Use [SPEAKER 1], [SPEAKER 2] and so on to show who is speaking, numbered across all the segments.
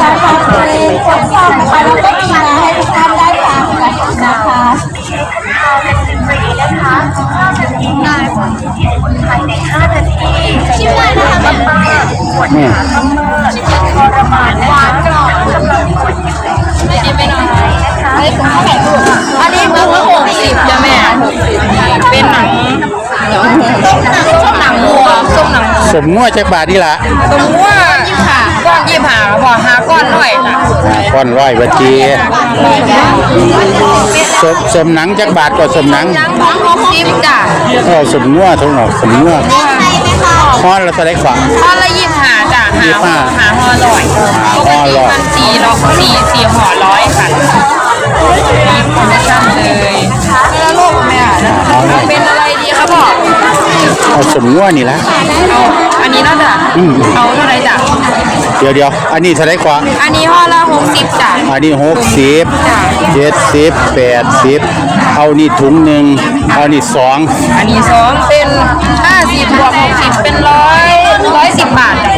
[SPEAKER 1] จะฟังเพลงกดซ่องนะคะแล้วก็มีมาให้ทุกท่านได้ฟังกันนะคะ
[SPEAKER 2] ชื่ออะไรนะคะแม่
[SPEAKER 3] นี่
[SPEAKER 2] ไม่ สมงัว
[SPEAKER 3] จักบาทนี่ละ
[SPEAKER 2] สมมติว่ายี่ห้าก้อนยี่ห้าพอหาก้อนหน่อยจ้ะ
[SPEAKER 3] ก้อนร้อยบัจีสมสมหนังจักบาทก็สมหนัง
[SPEAKER 2] ยังของหกสิบจ้ะ
[SPEAKER 3] ก็สมงัวทั้งหมดสมงัวฮอนละเท่าไหรขวา
[SPEAKER 2] ก้อนละยี่ห้าจ้ะหาห่อหาห่อร้อยปกติมันสี่ร้อยสี่สี่ห่อร้อยค่ะช่ำเลยแล้วลูกแม่เป็นอะไรดีครับพ่อ
[SPEAKER 3] เอาสมงัวนี่ละ
[SPEAKER 2] เอา อันนี้เนาะจ้ะ
[SPEAKER 3] อืม
[SPEAKER 2] เอาเท่าไหรจ้ะ
[SPEAKER 3] เดี๋ยวเดี๋ยวอันนี้เท่าไหรขวา
[SPEAKER 2] อันนี้ห่อละหกสิบจ้ะ
[SPEAKER 3] อันนี้หกสิบเจ็ดสิบแปดสิบเอานี่ถุงหนึ่งเอานี่สอง
[SPEAKER 2] อันนี้สองเป็นห้าสิบบวกหกสิบเป็นร้อยร้อยสิบบาทจ้ะ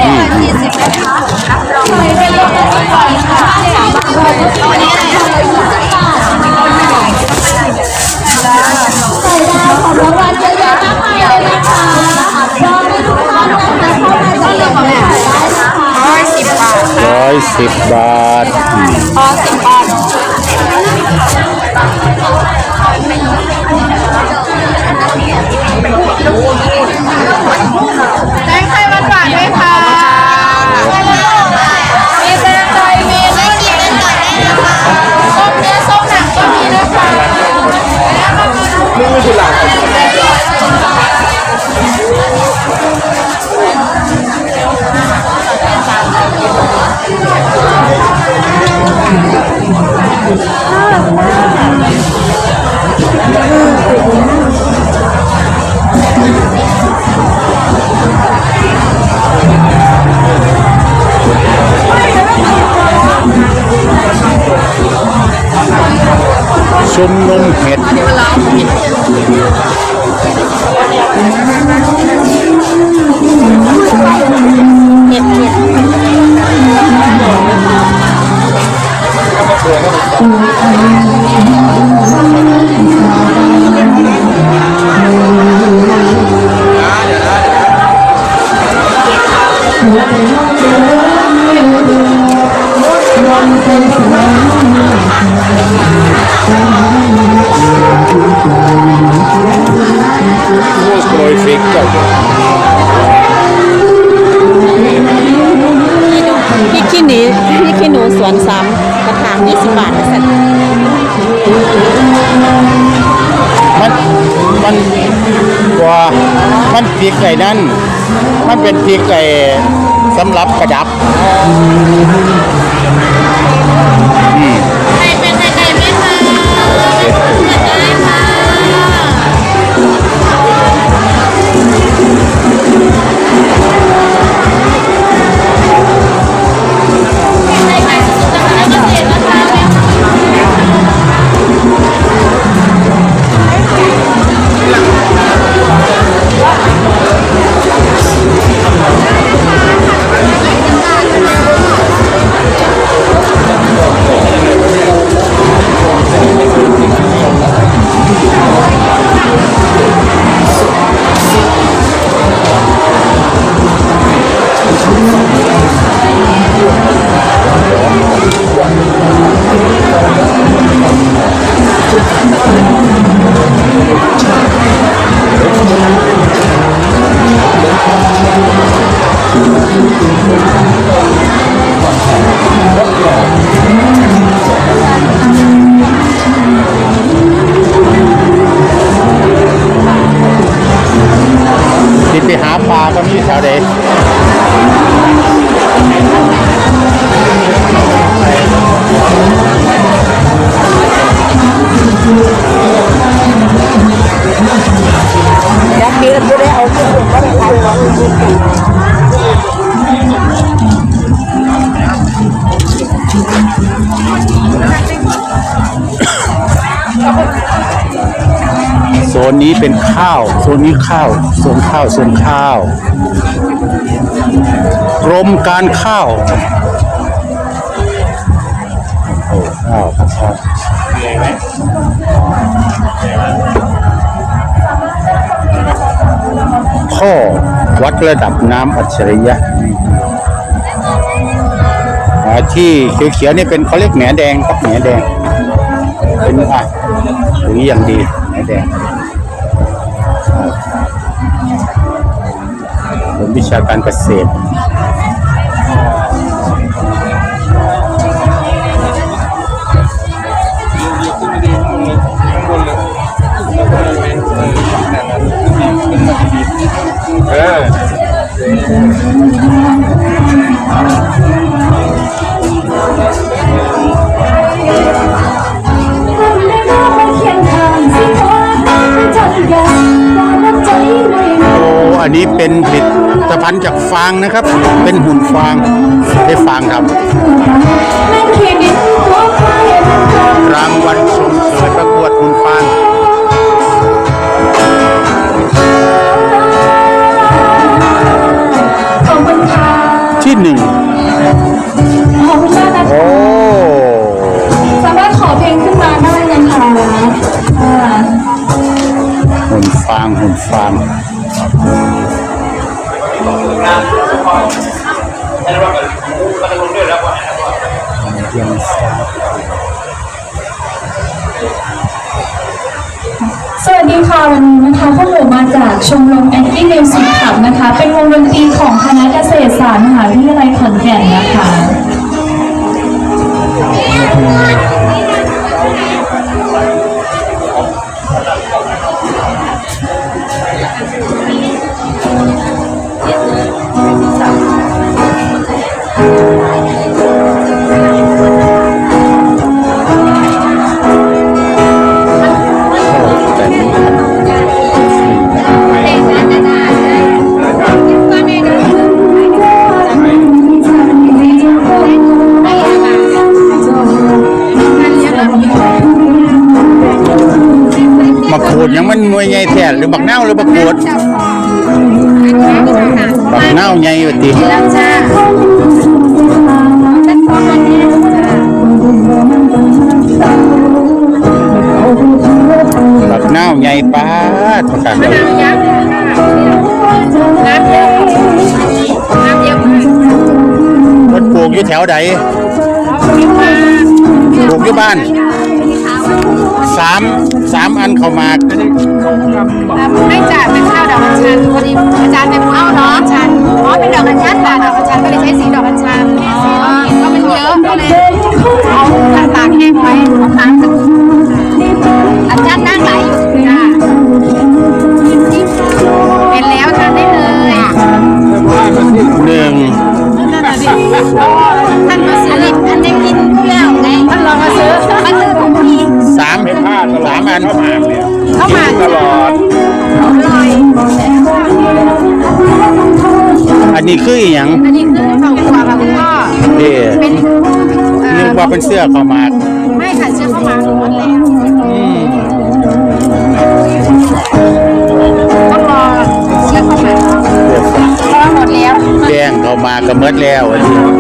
[SPEAKER 1] อื ชุมนุ
[SPEAKER 3] ม
[SPEAKER 2] เห็
[SPEAKER 3] ดโปรยฟิ กก็
[SPEAKER 4] พริกขี้หนูพริกขี้หนูสวนสามกระถาง20 บาทนะสัน
[SPEAKER 3] มันมันว่ามันพริกไก่นั่น มันเป็นพริกไก่สำหรับกระดับ
[SPEAKER 2] นี้
[SPEAKER 3] เป็นข้าวโซนนี้ข้าวโซนข้าวโซนข้าว กรมการข้าวโอ้ข้าวครับครับข้อวัดระดับน้ำอัจฉริยะอ่าที่เขียวๆนี่เป็นเขาเรียกแหนแดงครับแหนแดงเป็นอะปุ๋ยอย่างดีแหนแดง วิชาการเกษตร เออโอ้อันนี้เป็นผลิต ภัณฑ์จากฟางนะครับ เป็นหุ่นฟางได้ฟางครับรางวัลชมเชยประ
[SPEAKER 1] สวัสดีค่ะวันนี้นะคะพวกหนูมาจากชมรมแอนตี้มิวสิกขับนะคะ เป็นวงดนตรีของคณะเกษตรศาสตร์มหาวิทยาลัยขอนแก่นนะคะ
[SPEAKER 3] นหน่วยใหญ่แท้หรือบักเน่าวหรือบักขูดบักเน่าวใหญ่ว่าติบักเน่าวใหญ่ป้าดประกาศเลย
[SPEAKER 2] น้ำเยอะน้ำเยอะมาก
[SPEAKER 3] มันปลูกอยู่แถวใดปลูกอยู่บ้าน สามสามอันเข้ามา
[SPEAKER 2] ไม่จ่ายเป็นข้าวดอกอัญชันพอดีอาจารย์เป็นผู้เอาดอกอัญชันอ๋อเป็นดอกอัญชันค่ะดอกอัญชันก็เลยใช้สีดอกอัญชัน นนี้คืออ
[SPEAKER 3] หย่าง
[SPEAKER 2] อันนี้คือของขวัญค่ะคุณพ่อ
[SPEAKER 3] เด้
[SPEAKER 2] เป็นเอ่
[SPEAKER 3] นึ
[SPEAKER 2] อก
[SPEAKER 3] ว่าเป็นเสื้อเข้ามา
[SPEAKER 2] ไม่ค่ะเชื่อเข้ามาหมดแล้ว
[SPEAKER 3] อืม
[SPEAKER 2] ต้องรอเชื่อเข้ามา
[SPEAKER 3] เสื้อ
[SPEAKER 2] รอหมดแล้ว
[SPEAKER 3] แดงเข้ามาก็เมดแล้วอันนี้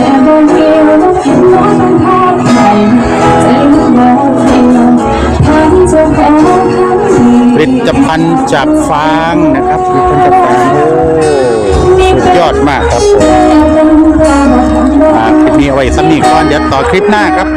[SPEAKER 1] never will น้องต้องพาใครใจลูกน้องเองทำจะขอคำนี้
[SPEAKER 3] ผลิตภัณฑ์จากฟางนะครับผลิตภัณฑ์จากฟางโอ้สุดยอดมากครับผมอ่าคลิปนี้เอาไว้สำนีก่อนเดี๋ยวต่อคลิปหน้าครับ